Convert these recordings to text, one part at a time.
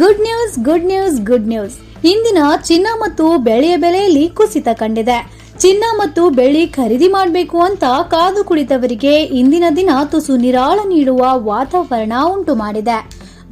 Good news good news good news ಇಂದಿನ ಚಿನ್ನ ಮತ್ತು ಬೆಳೆಯ ಬೆಲೆಯಲ್ಲಿ ಕುಸಿತ ಕಂಡಿದೆ. ಚಿನ್ನ ಮತ್ತು ಬೆಳ್ಳಿ ಖರೀದಿ ಮಾಡಬೇಕು ಅಂತ ಕಾದು ಕುಳಿತವರಿಗೆ ಇಂದಿನ ದಿನ ತುಸು ನಿರಾಳ ನೀಡುವ ವಾತಾವರಣ ಉಂಟು ಮಾಡಿದೆ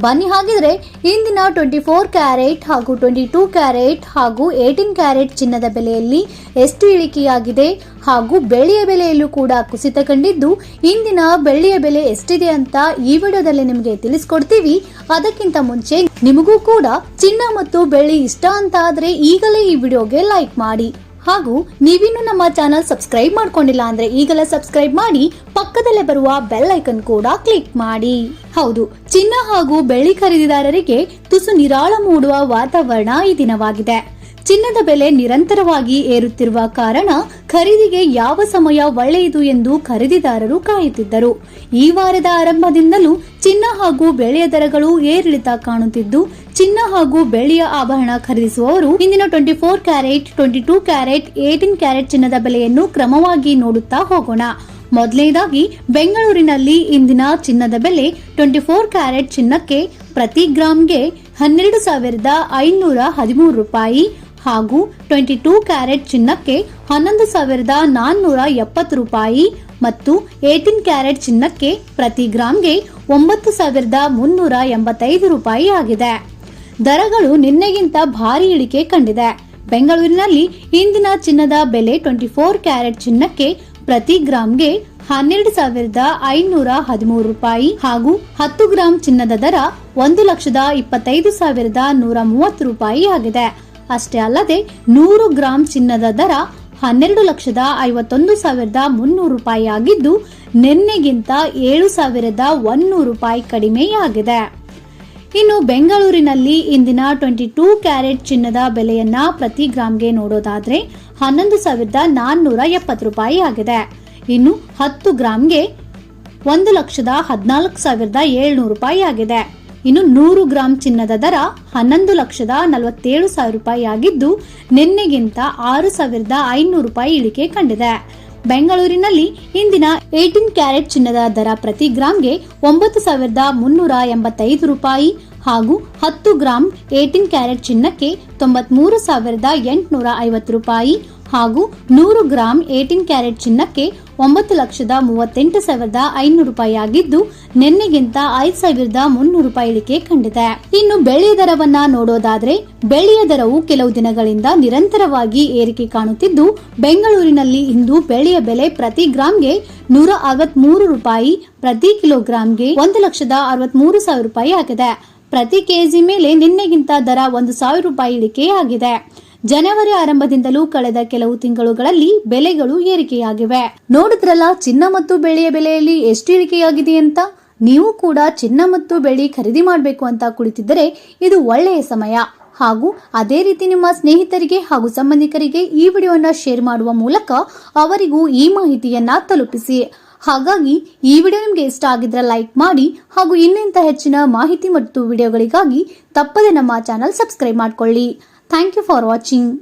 ಬನ್ನಿ ಹಾಗಿದ್ರೆ ಇಂದಿನ ಟ್ವೆಂಟಿ ಫೋರ್ ಕ್ಯಾರೆಟ್ ಹಾಗೂ ಟ್ವೆಂಟಿ ಟೂ ಕ್ಯಾರೆಟ್ ಹಾಗೂ ಏಯ್ಟೀನ್ ಕ್ಯಾರೆಟ್ ಚಿನ್ನದ ಬೆಲೆಯಲ್ಲಿ ಎಷ್ಟು ಇಳಿಕೆಯಾಗಿದೆ ಹಾಗೂ ಬೆಳ್ಳಿಯ ಬೆಲೆಯಲ್ಲೂ ಕೂಡ ಕುಸಿತ ಕಂಡಿದ್ದು, ಇಂದಿನ ಬೆಳ್ಳಿಯ ಬೆಲೆ ಎಷ್ಟಿದೆ ಅಂತ ಈ ವಿಡಿಯೋದಲ್ಲಿ ನಿಮಗೆ ತಿಳಿಸ್ಕೊಡ್ತೀವಿ. ಅದಕ್ಕಿಂತ ಮುಂಚೆ ನಿಮಗೂ ಕೂಡ ಚಿನ್ನ ಮತ್ತು ಬೆಳ್ಳಿ ಇಷ್ಟ ಅಂತ ಆದ್ರೆ ಈಗಲೇ ಈ ವಿಡಿಯೋಗೆ ಲೈಕ್ ಮಾಡಿ. ಹಾಗೂ ನೀವಿನ್ನು ನಮ್ಮ ಚಾನಲ್ ಸಬ್ಸ್ಕ್ರೈಬ್ ಮಾಡ್ಕೊಂಡಿಲ್ಲ ಅಂದ್ರೆ ಈಗಲೇ ಸಬ್ಸ್ಕ್ರೈಬ್ ಮಾಡಿ ಪಕ್ಕದಲ್ಲೇ ಬರುವ ಬೆಲ್ ಐಕನ್ ಕೂಡ ಕ್ಲಿಕ್ ಮಾಡಿ. ಹೌದು, ಚಿನ್ನ ಹಾಗೂ ಬೆಳ್ಳಿ ಖರೀದಿದಾರರಿಗೆ ತುಸು ನಿರಾಳ ಮೂಡುವ ವಾತಾವರಣ ಈ ದಿನವಾಗಿದೆ. ಚಿನ್ನದ ಬೆಲೆ ನಿರಂತರವಾಗಿ ಏರುತ್ತಿರುವ ಕಾರಣ ಖರೀದಿಗೆ ಯಾವ ಸಮಯ ಒಳ್ಳೆಯದು ಎಂದು ಖರೀದಿದಾರರು ಕಾಯುತ್ತಿದ್ದರು. ಈ ವಾರದ ಆರಂಭದಿಂದಲೂ ಚಿನ್ನ ಹಾಗೂ ಬೆಳೆಯ ದರಗಳು ಏರಿಳಿತ ಕಾಣುತ್ತಿದ್ದು, ಚಿನ್ನ ಹಾಗೂ ಬೆಳ್ಳಿಯ ಆಭರಣ ಖರೀದಿಸುವವರು ಇಂದಿನ twenty four carat, twenty two carat eighteen carat ಚಿನ್ನದ ಬೆಲೆಯನ್ನು ಕ್ರಮವಾಗಿ ನೋಡುತ್ತಾ ಹೋಗೋಣ. ಮೊದಲನೇದಾಗಿ, ಬೆಂಗಳೂರಿನಲ್ಲಿ ಇಂದಿನ ಚಿನ್ನದ ಬೆಲೆ ಟ್ವೆಂಟಿ ಫೋರ್ ಕ್ಯಾರೆಟ್ ಚಿನ್ನಕ್ಕೆ ಪ್ರತಿ ಗ್ರಾಂಗೆ ಹನ್ನೆರಡು ಸಾವಿರದ ಐನೂರ ಹದಿಮೂರು ರೂಪಾಯಿ ಹಾಗೂ ಟ್ವೆಂಟಿ ಟೂ ಕ್ಯಾರೆಟ್ ಚಿನ್ನಕ್ಕೆ ಹನ್ನೊಂದು ಸಾವಿರದ ನಾನ್ನೂರ ಎಪ್ಪತ್ತು ರೂಪಾಯಿ ಮತ್ತು ಏಟೀನ್ ಕ್ಯಾರೆಟ್ ಚಿನ್ನಕ್ಕೆ ಪ್ರತಿ ಗ್ರಾಂಗೆ ಒಂಬತ್ತು ಸಾವಿರದ ಮುನ್ನೂರ ಎಂಬತ್ತೈದು ರೂಪಾಯಿ ಆಗಿದೆ. ದರಗಳು ನಿನ್ನೆಗಿಂತ ಭಾರಿ ಇಳಿಕೆ ಕಂಡಿದೆ. ಬೆಂಗಳೂರಿನಲ್ಲಿ ಇಂದಿನ ಚಿನ್ನದ ಬೆಲೆ ಟ್ವೆಂಟಿ ಫೋರ್ ಕ್ಯಾರೆಟ್ ಚಿನ್ನಕ್ಕೆ ಪ್ರತಿ ಗ್ರಾಂಗೆ ಹನ್ನೆರಡು ಸಾವಿರದ ಐನೂರ ಹದಿಮೂರು ರೂಪಾಯಿ ಹಾಗೂ ಹತ್ತು ಗ್ರಾಂ ಚಿನ್ನದ ದರ ಒಂದು ಲಕ್ಷದ ಇಪ್ಪತ್ತೈದು ಸಾವಿರದ ನೂರ ಮೂವತ್ತು ರೂಪಾಯಿ ಆಗಿದೆ. ಅಷ್ಟೇ ಅಲ್ಲದೆ ನೂರು ಗ್ರಾಂ ಚಿನ್ನದ ದರ ಹನ್ನೆರಡು ಲಕ್ಷದ ಐವತ್ತೊಂದು ಸಾವಿರದ ಮುನ್ನೂರು ರೂಪಾಯಿ ಆಗಿದ್ದು, ನಿನ್ನೆಗಿಂತ ಏಳು ಸಾವಿರದ ಒನ್ನೂರು ರೂಪಾಯಿ ಕಡಿಮೆಯಾಗಿದೆ. ಇನ್ನು ಬೆಂಗಳೂರಿನಲ್ಲಿ ಇಂದಿನ ಟ್ವೆಂಟಿ ಟೂ ಕ್ಯಾರೆಟ್ ಚಿನ್ನದ ಬೆಲೆಯನ್ನ ಪ್ರತಿ ಗ್ರಾಂಗೆ ನೋಡೋದಾದ್ರೆ ಹನ್ನೊಂದು ಸಾವಿರದ ನಾನ್ನೂರ ಎಪ್ಪತ್ತು ರೂಪಾಯಿ ಆಗಿದೆ. ಇನ್ನು ಹತ್ತು ಗ್ರಾಂಗೆ ಒಂದು ಲಕ್ಷದ ಹದಿನಾಲ್ಕು ಸಾವಿರದ ಏಳ್ನೂರು ರೂಪಾಯಿ ಆಗಿದೆ. ಇನ್ನು ನೂರು ಗ್ರಾಂ ಚಿನ್ನದ ದರ ಹನ್ನೊಂದು ಲಕ್ಷದ ನಲವತ್ತೇಳು ಸಾವಿರ ರೂಪಾಯಿ ಆಗಿದ್ದು, ನಿನ್ನೆಗಿಂತ ಆರು ಸಾವಿರದ ಐನೂರು ರೂಪಾಯಿ ಇಳಿಕೆ ಕಂಡಿದೆ. ಬೆಂಗಳೂರಿನಲ್ಲಿ ಇಂದಿನ ಏಯ್ಟೀನ್ ಕ್ಯಾರೆಟ್ ಚಿನ್ನದ ದರ ಪ್ರತಿ ಗ್ರಾಂಗೆ ಒಂಬತ್ತು ಸಾವಿರದ ಮುನ್ನೂರ ಎಂಬತ್ತೈದು ರೂಪಾಯಿ ಹಾಗೂ ಹತ್ತು ಗ್ರಾಂ ಏಟೀನ್ ಕ್ಯಾರೆಟ್ ಚಿನ್ನಕ್ಕೆ ತೊಂಬತ್ಮೂರು ಸಾವಿರದ ಎಂಟುನೂರ ಐವತ್ತು ರೂಪಾಯಿ ಹಾಗೂ ನೂರು ಗ್ರಾಂ ಏಟೀನ್ ಕ್ಯಾರೆಟ್ ಚಿನ್ನಕ್ಕೆ ಒಂಬತ್ತು ಲಕ್ಷದ ಮೂವತ್ತೆಂಟು ಸಾವಿರದ ಐನೂರು ರೂಪಾಯಿ ಆಗಿದ್ದು, ನಿನ್ನೆಗಿಂತ ಐದು ಸಾವಿರದ ಮುನ್ನೂರು ರೂಪಾಯಿ ಇಳಿಕೆ ಕಂಡಿದೆ. ಇನ್ನು ಬೆಳ್ಳಿಯ ದರವನ್ನ ನೋಡೋದಾದ್ರೆ, ಬೆಳ್ಳಿಯ ದರವು ಕೆಲವು ದಿನಗಳಿಂದ ನಿರಂತರವಾಗಿ ಏರಿಕೆ ಕಾಣುತ್ತಿದ್ದು, ಬೆಂಗಳೂರಿನಲ್ಲಿ ಇಂದು ಬೆಳ್ಳಿಯ ಬೆಲೆ ಪ್ರತಿ ಗ್ರಾಂಗೆ ನೂರ ಅರವತ್ಮೂರು ರೂಪಾಯಿ, ಪ್ರತಿ ಕಿಲೋಗ್ರಾಂಗೆ ಒಂದು ಲಕ್ಷದ ಅರವತ್ಮೂರು ಸಾವಿರ ರೂಪಾಯಿ ಆಗಿದೆ. ಪ್ರತಿ ಕೆಜಿ ಮೇಲೆ ನಿನ್ನೆಗಿಂತ ದರ ಒಂದು ಸಾವಿರ ರೂಪಾಯಿ ಇಳಿಕೆಯಾಗಿದೆ. ಜನವರಿ ಆರಂಭದಿಂದಲೂ ಕಳೆದ ಕೆಲವು ತಿಂಗಳುಗಳಲ್ಲಿ ಬೆಲೆಗಳು ಏರಿಕೆಯಾಗಿವೆ. ನೋಡಿದ್ರಲ್ಲ, ಚಿನ್ನ ಮತ್ತು ಬೆಳ್ಳಿಯ ಬೆಲೆಯಲ್ಲಿ ಎಷ್ಟು ಇಳಿಕೆಯಾಗಿದೆ ಅಂತ? ನೀವು ಕೂಡ ಚಿನ್ನ ಮತ್ತು ಬೆಳ್ಳಿ ಖರೀದಿ ಮಾಡಬೇಕು ಅಂತ ಕುಳಿತಿದ್ದರೆ ಇದು ಒಳ್ಳೆಯ ಸಮಯ. ಹಾಗೂ ಅದೇ ರೀತಿ ನಿಮ್ಮ ಸ್ನೇಹಿತರಿಗೆ ಹಾಗೂ ಸಂಬಂಧಿಕರಿಗೆ ಈ ವಿಡಿಯೋನ ಶೇರ್ ಮಾಡುವ ಮೂಲಕ ಅವರಿಗೂ ಈ ಮಾಹಿತಿಯನ್ನ ತಲುಪಿಸಿ. ಹಾಗಾಗಿ ಈ ವಿಡಿಯೋ ನಿಮಗೆ ಇಷ್ಟ ಆಗಿದ್ರೆ ಲೈಕ್ ಮಾಡಿ ಹಾಗೂ ಇನ್ನಿಂತ ಹೆಚ್ಚಿನ ಮಾಹಿತಿ ಮತ್ತು ವಿಡಿಯೋಗಳಿಗಾಗಿ ತಪ್ಪದೆ ನಮ್ಮ ಚಾನಲ್ ಸಬ್ಸ್ಕ್ರೈಬ್ ಮಾಡ್ಕೊಳ್ಳಿ. Thank you for watching